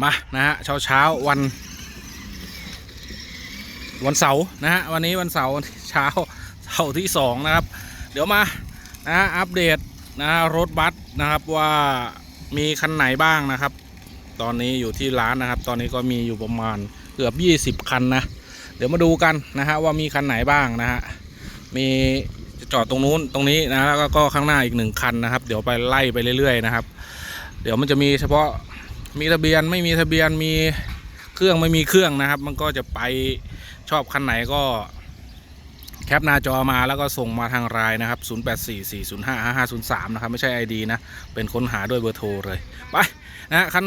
มานะฮะเช้าเช้าวัน วันเสาร์นะฮะวันนี้วันเสาร์เช้าเสาร์ที่สองนะครับ เดี๋ยวมานะฮะอัปเดตนะฮะรถบัสนะครับว่ามีคันไหนบ้างนะครับ ตอนนี้อยู่ที่ร้านนะครับ ตอนนี้ก็มีอยู่ประมาณเกือบ 20 คันนะเดี๋ยวมาดูกันนะฮะว่ามีคันไหนบ้างนะฮะมีจะจอดตรงนู้นตรงนี้นะแล้วก็ข้างหน้าอีกหนึ่งคันนะครับ เดี๋ยวไปไล่ไปเรื่อยๆนะครับ เดี๋ยวมันจะมีเฉพาะ มีทะเบียนไม่มีทะเบียนมีเครื่องไม่มีเครื่องนะครับ มันก็จะไปชอบคันไหนก็แคปหน้าจอมาแล้วก็ส่งมาทางไลน์นะครับ 0844055503 นะครับ ไม่ใช่ ID นะ เป็นค้นหาด้วยเบอร์โทรเลย ไปนะคัน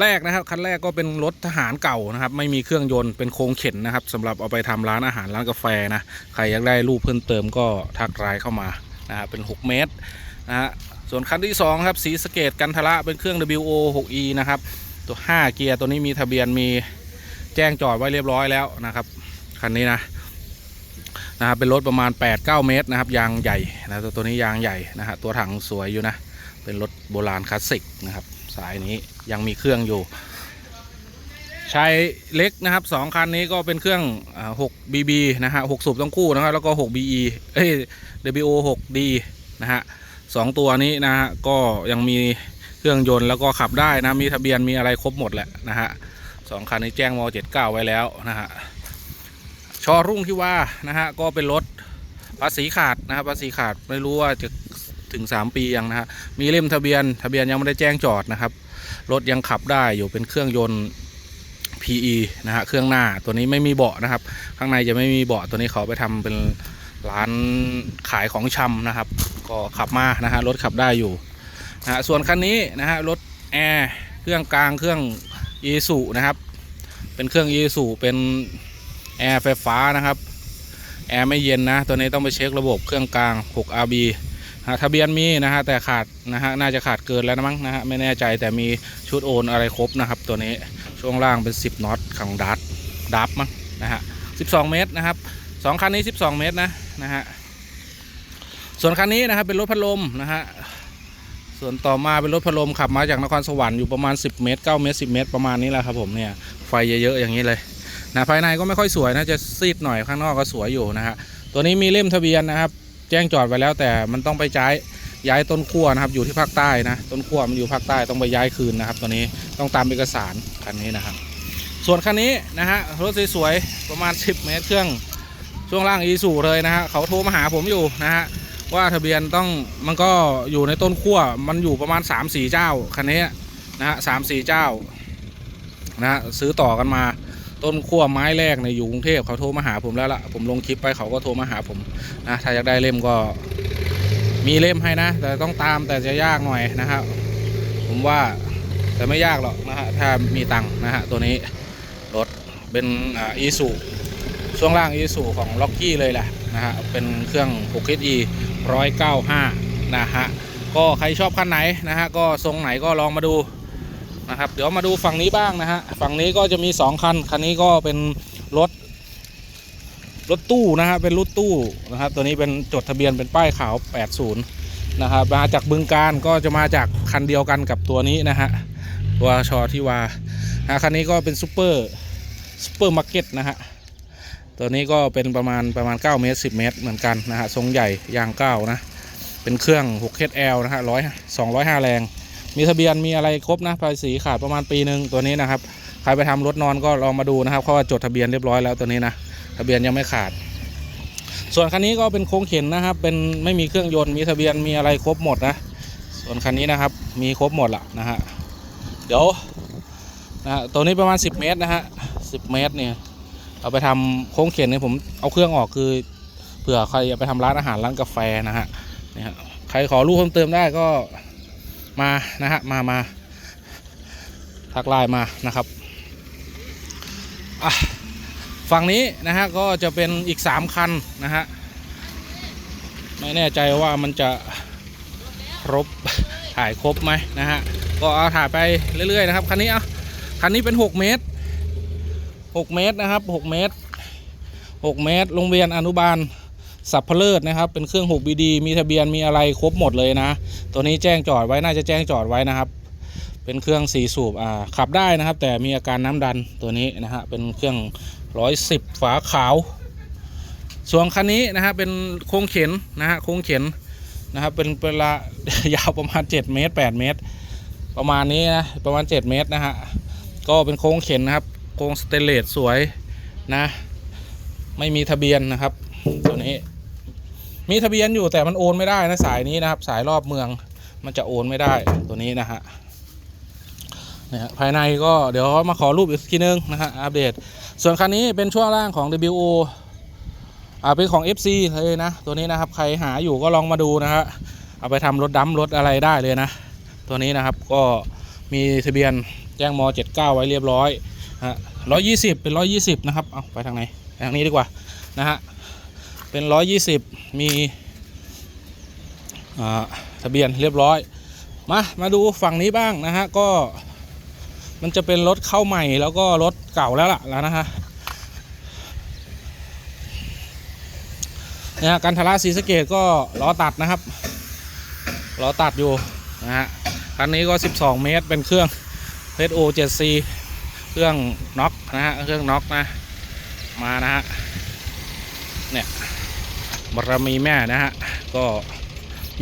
แรกนะครับ คันแรกก็เป็นรถทหารเก่านะครับ ไม่มีเครื่องยนต์เป็นโครงเข็นนะครับสำหรับเอาไปทำร้านอาหารร้านกาแฟนะ ใครอยากได้รูปเพิ่มเติมก็ทักไลน์เข้ามานะฮะเป็น 6 เมตรนะฮะ ส่วนคันที่2ครับสีสเกตกันทละเป็นเครื่อง WO 6E นะครับ ตัว 5 เกียร์ตัวนี้มีทะเบียนมีแจ้งจอดไว้เรียบร้อยแล้วนะครับ คันนี้นะนะครับเป็นรถประมาณ 8-9 เมตรนะครับ ยางใหญ่นะตัวตัวนี้ยางใหญ่นะฮะตัวถังสวยอยู่นะ เป็นรถโบราณคลาสสิกนะครับ สายนี้ยังมีเครื่องอยู่ใช้เล็กนะครับสองคันนี้ก็เป็นเครื่อง 6BB นะฮะ6สูบทั้งคู่นะครับแล้วก็ 6BE เอ้ย WO 6D นะฮะ สองตัวนี้นะฮะก็ยังมีเครื่องยนต์แล้วก็ขับได้นะมีทะเบียนมีอะไรครบหมดแหละนะฮะสองคันนี้แจ้งมเจ็ดเก้าไว้แล้วนะฮะชอรุ่งที่ว่านะฮะก็เป็นรถภาษีขาดนะครับภาษีขาดไม่รู้ว่าจะถึง 3 ปียังนะฮะมีเล่มทะเบียนทะเบียนยังไม่ได้แจ้งจอดนะครับ รถยังขับได้อยู่เป็นเครื่องยนต์ PE นะฮะเครื่องหน้าตัวนี้ไม่มีเบาะนะครับ ข้างในจะไม่มีเบาะตัวนี้เขาไปทำเป็นร้านขายของชำนะครับ ก็ขับมานะฮะรถขับได้อยู่นะฮะส่วนคันนี้นะฮะรถแอร์เครื่องกลางเครื่องอีสุนะครับ เป็นเครื่องอีสุเป็นแอร์ไฟฟ้านะครับแอร์ไม่เย็นนะตัวนี้ต้องไปเช็คระบบเครื่องกลาง 6RB นะทะเบียนมีนะฮะแต่ขาดนะฮะน่าจะขาดเกินแล้วนะมั้งนะฮะไม่แน่ใจแต่มีชุดโอนอะไรครบนะครับ ตัวนี้ช่วงล่างเป็น 10น็อตของดัตดับมั้งนะฮะ12 เมตรนะครับสองคันนี้ 12 เมตรนะนะฮะ ส่วนคันนี้นะครับเป็นรถพัดลมนะฮะส่วนต่อมาเป็นรถพัดลมขับมาจากนครสวรรค์อยู่ประมาณ 10 เมตร9เมตร10 เมตรประมาณนี้แหละครับผมเนี่ยไฟเยอะๆอย่างนี้เลยนะภายในก็ไม่ค่อยสวยนะจะซีดหน่อยข้างนอกก็สวยอยู่นะฮะตัวนี้มีเล่มทะเบียนนะครับ แจ้งจอดไว้แล้วแต่มันต้องไปย้ายย้ายต้นขั้วนะครับอยู่ที่ภาคใต้นะต้นขั้วมันอยู่ภาคใต้ต้องไปย้ายคืนนะครับ ตัวนี้ต้องตามเอกสารคันนี้นะครับ ส่วนคันนี้นะฮะรถสวยๆประมาณ 10 เมตรเครื่องช่วงล่างอีสูเลยนะฮะเขาโทรมาหาผมอยู่นะฮะ ว่าทะเบียนต้องมันก็อยู่ในต้นขั้วมันอยู่ประมาณ 3 4 เจ้าคันนี้นะฮะสามสี่เจ้านะฮะซื้อต่อกันมาต้นขั้วไม้แรกในยอยู่กรุงเทพเขาโทรมาหาผมแล้วล่ะผมลงคลิปไปเขาก็โทรมาหาผมนะถ้าอยากได้เล่มก็มีเล่มให้นะ แต่ต้องตามแต่จะยากหน่อยนะครับผมว่าแต่ไม่ยากหรอกนะฮะถ้ามีตังค์นะฮะตัวนี้รถเป็นอีซูช่วงล่างอีซูของล็อกกี้เลยแหละ นะฮะเป็นเครื่อง 6SE 195 นะฮะก็ใครชอบคันไหนนะฮะก็ทรงไหนก็ลองมาดูนะครับเดี๋ยวมาดูฝั่งนี้บ้างนะฮะฝั่งนี้ก็จะมี 2 คัน คันนี้ก็เป็นรถรถตู้นะฮะเป็นรถตู้นะครับตัวนี้เป็นจดทะเบียนเป็นป้ายขาว 80 นะครับมาจากบึงการก็จะมาจากคันเดียวกันกับตัวนี้นะฮะตัวชอที่ว่าคันนี้ก็เป็นซูเปอร์ซูเปอร์มาร์เก็ตนะฮะ ตัวนี้ก็เป็นประมาณประมาณ 9 เมตร 10 เมตรเหมือนกันนะฮะทรงใหญ่ยาง9นะ เป็นเครื่อง 6HL นะฮะ100 205แรง มีทะเบียนมีอะไรครบนะภาษีขาดประมาณปีหนึ่งตัวนี้นะครับใครไปทำรถนอนก็ลองมาดูนะครับเพราะว่าจดทะเบียนเรียบร้อยแล้วตัวนี้นะทะเบียนยังไม่ขาด ส่วนคันนี้ก็เป็นโค้งเข็นนะครับ เป็นไม่มีเครื่องยนต์มีทะเบียนมีอะไรครบหมดนะ ส่วนคันนี้นะครับมีครบหมดละนะฮะเดี๋ยวนะฮะตัวนี้ประมาณ 10 เมตรนะฮะ10 เมตรเนี่ย เอาไปทำโค้งเข็นเนี่ยผมเอาเครื่องออกคือเผื่อใครจะไปทำร้านอาหารร้านกาแฟนะฮะนี่ฮะใครขอรูปเพิ่มเติมได้ก็มานะฮะมามาทักไลน์มานะครับฝั่งนี้นะฮะก็จะเป็นอีก 3 คันนะฮะไม่แน่ใจว่ามันจะครบถ่ายครบไหมนะฮะก็เอาถ่ายไปเรื่อยๆนะครับคันนี้อะคันนี้เป็น 6 เมตร 6 เมตรนะครับ 6 เมตร 6 เมตร โรงเรียนอนุบาลสับเพลิดนะครับ เป็นเครื่อง 6BD มีทะเบียนมีอะไรครบหมดเลยนะ ตัวนี้แจ้งจอดไว้น่าจะแจ้งจอดไว้นะครับ เป็นเครื่องสี่สูบอ่าขับได้นะครับ แต่มีอาการน้ำดันตัวนี้นะฮะเป็นเครื่องร้อยสิบฝาขาว ส่วนคันนี้นะฮะเป็นโค้งเข็นนะฮะโค้งเข็นนะครับเป็นเวลายาวประมาณ 7 เมตร 8 เมตร ประมาณนี้นะประมาณ 7 เมตรนะฮะก็เป็นโค้งเข็นนะครับ โค้งสเตเลสสวยนะ ไม่มีทะเบียนนะครับ ตัวนี้ มีทะเบียนอยู่แต่มันโอนไม่ได้นะสายนี้นะครับ สายรอบเมืองมันจะโอนไม่ได้ตัวนี้นะฮะเนี่ยภายในก็เดี๋ยวมาขอรูปอีกทีนึงนะฮะอัปเดต ส่วนคันนี้เป็นช่วงล่างของ WO อ่าเป็นของ FC เลยนะ ตัวนี้นะครับ ใครหาอยู่ก็ลองมาดูนะฮะเอาไปทำรถดำรถอะไรได้เลยนะ ตัวนี้นะครับก็มีทะเบียนแจ้งม 79 ไว้เรียบร้อย ฮะ120เป็น120นะครับ เอาไปทางไหนไทางนี้ดีกว่า นะฮะ เป็น120มีอ่าทะเบียนเรียบร้อย มา มาดูฝั่งนี้บ้างนะฮะ ก็มันจะเป็นรถเข้าใหม่แล้วก็รถเก่าแล้วล่ะแล้วนะฮะเนี่ยฮะกันทาราศรีสเกดก็ล้อตัดนะครับล้อตัดอยู่นะฮะคันนี้ก็ 12 เมตรเป็นเครื่อง PSO 7C เครื่องน็อกนะฮะเครื่องน็อกนะ มานะฮะเนี่ยบารมีแม่นะฮะก็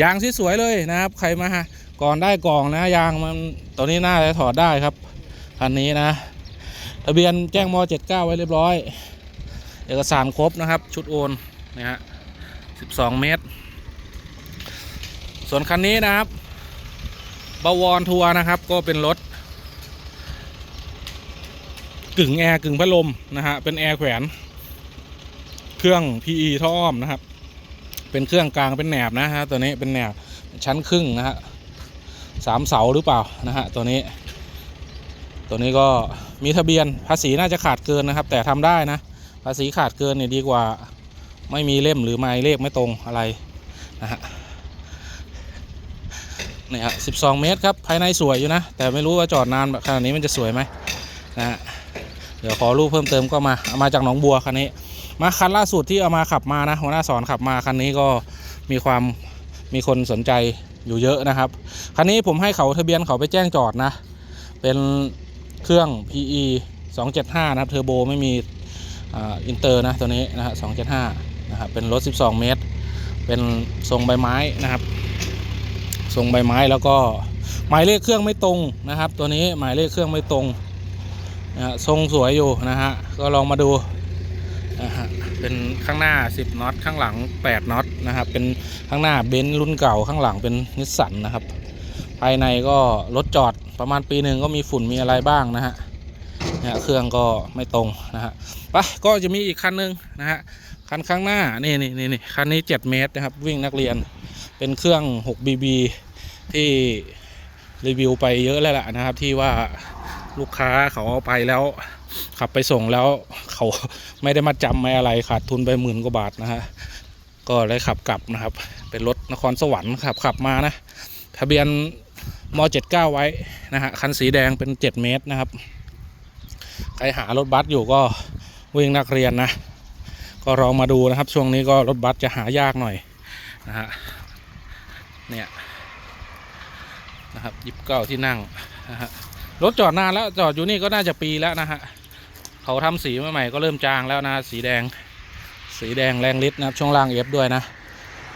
ยางสวยเลยนะครับ ใครมาฮะก่อนได้กล่องนะยางมันตัวนี้น่าจะถอดได้ครับคันนี้นะ ทะเบียนแจ้งม79 ไว้เรียบร้อย เอกสารครบนะครับ ชุดโอนนะฮะ12 เมตร ส่วนคันนี้นะครับบวรทัวร์นะครับ ก็เป็นรถ กึ่งแอร์กึ่งพัดลมนะฮะเป็นแอร์แขวนเครื่อง PE ท่ออ้อมนะครับ เป็นเครื่องกลางเป็นแหนบนะฮะตัวนี้เป็นแหนบชั้นครึ่งนะฮะสามเสาหรือเปล่านะฮะตัวนี้ ตัวนี้ก็มีทะเบียนภาษีน่าจะขาดเกินนะครับ แต่ทำได้นะ ภาษีขาดเกินเนี่ยดีกว่าไม่มีเล่มหรือหมายเลขไม่ตรงอะไรนะฮะนี่ฮะ12เมตรครับภายในสวยอยู่นะ แต่ไม่รู้ว่าจอดนานแบบขนาดนี้มันจะสวยไหมนะฮะ เดี๋ยวขอรูปเพิ่มเติมก็มาเอามาจากหนองบัวคันนี้ มาคันล่าสุดที่เอามาขับมานะหัวหน้าสอนขับมาคันนี้ก็มีความมีคนสนใจอยู่เยอะนะครับคันนี้ผมให้เขาทะเบียนเขาไปแจ้งจอดนะ เป็นเครื่อง PE 275 นะครับเทอร์โบไม่มีอ,อินเตอร์นะตัวนี้นะฮะสองเจ็ดห้านะครับเป็นรถ 12 เมตร เป็นทรงใบไม้นะครับทรงใบไม้แล้วก็หมายเลขเครื่องไม่ตรงนะครับ ตัวนี้หมายเลขเครื่องไม่ตรง ทรงสวยอยู่นะฮะ ก็ลองมาดูนะฮะเป็นข้างหน้า 10น็อตข้างหลัง 8น็อตนะครับ เป็นข้างหน้าเบนซ์รุ่นเก่าข้างหลังเป็นนิสสันนะครับ ภายในก็รถจอดประมาณปีหนึ่งก็มีฝุ่นมีอะไรบ้างนะฮะเนี่ยเครื่องก็ไม่ตรงนะฮะไปก็จะมีอีกคันหนึงนะฮะคันข้างหน้านี่นี่นี่นี่คันนี้7เมตรนะครับ วิ่งนักเรียนเป็นเครื่อง 6BB ที่รีวิวไปเยอะแล้วล่ะนะครับ ที่ว่า ลูกค้าเขาเอาไปแล้ว ขับไปส่งแล้วเขาไม่ได้มาจำไม่อะไรขาดทุนไปหมื่นกว่าบาทนะฮะก็เลยขับกลับนะครับ เป็นรถนครสวรรค์ขับขับมานะทะเบียนม79ไว้นะฮะคันสีแดงเป็น 7 เมตรนะครับใครหารถบัสอยู่ก็วิ่งนักเรียนนะก็ลองมาดูนะครับ ช่วงนี้ก็รถบัสจะหายากหน่อยนะฮะเนี่ยนะครับยิบเก้าที่นั่งนะฮะ รถจอดนานแล้วจอดอยู่นี่ก็น่าจะปีแล้วนะฮะเขาทำสีใหม่ๆก็เริ่มจางแล้วนะสีแดง สีแดงแรงฤทธิ์นะครับช่วงล่างเอฟด้วยนะ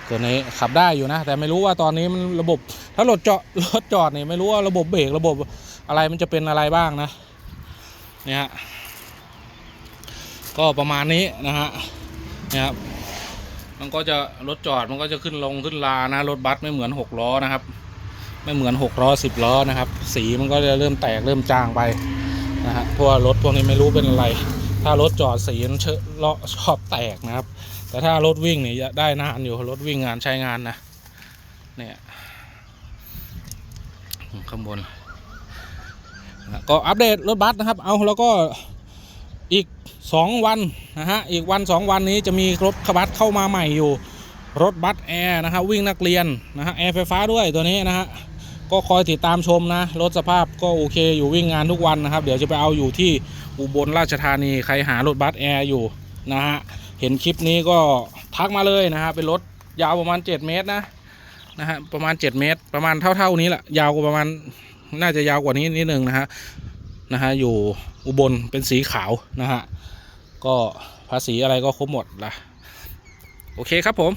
ตัวนี้ขับได้อยู่นะ แต่ไม่รู้ว่าตอนนี้มันระบบ ถ้ารถจอดรถจอดเนี่ยไม่รู้ว่าระบบเบรกระบบอะไรมันจะเป็นอะไรบ้างนะ เนี่ยก็ประมาณนี้นะฮะเนี่ยครับมันก็จะรถจอดมันก็จะขึ้นลงขึ้นลานะรถบัสไม่เหมือนหกล้อนะครับ ไม่เหมือนหกล้อสิบล้อนะครับ สีมันก็จะเริ่มแตกเริ่มจางไปนะฮะพว่ารถพวกนี้ไม่รู้เป็นอะไร ถ้ารถจอดสีมันเชอะเลาะชอบแตกนะครับ แต่ถ้ารถวิ่งนี่จะได้นานอยู่รถวิ่งงานใช้งานนะเนี่ยข้างบนนะก็อัปเดตรถบัสนะครับ เอาแล้วก็อีก 2 วันนะฮะ อีกวัน 2 วันนี้จะมีรถขบัสเข้ามาใหม่อยู่ รถบัสแอร์นะครับวิ่งนักเรียนนะฮะแอร์ไฟฟ้าด้วยตัวนี้นะฮะ ก็คอยติดตามชมนะ รถสภาพก็โอเคอยู่วิ่งงานทุกวันนะครับ เดี๋ยวจะไปเอาอยู่ที่อุบลราชธานีใครหารถบัสแอร์อยู่นะฮะเห็นคลิปนี้ก็ทักมาเลยนะฮะเป็นรถยาวประมาณ 7 เมตรนะนะฮะประมาณ 7 เมตร ประมาณเท่าๆนี้แหละยาวกว่าประมาณน่าจะยาวกว่านี้นิดนึงนะฮะนะฮะอยู่อุบลเป็นสีขาวนะฮะก็ภาษีอะไรก็ครบหมดละโอเคครับผม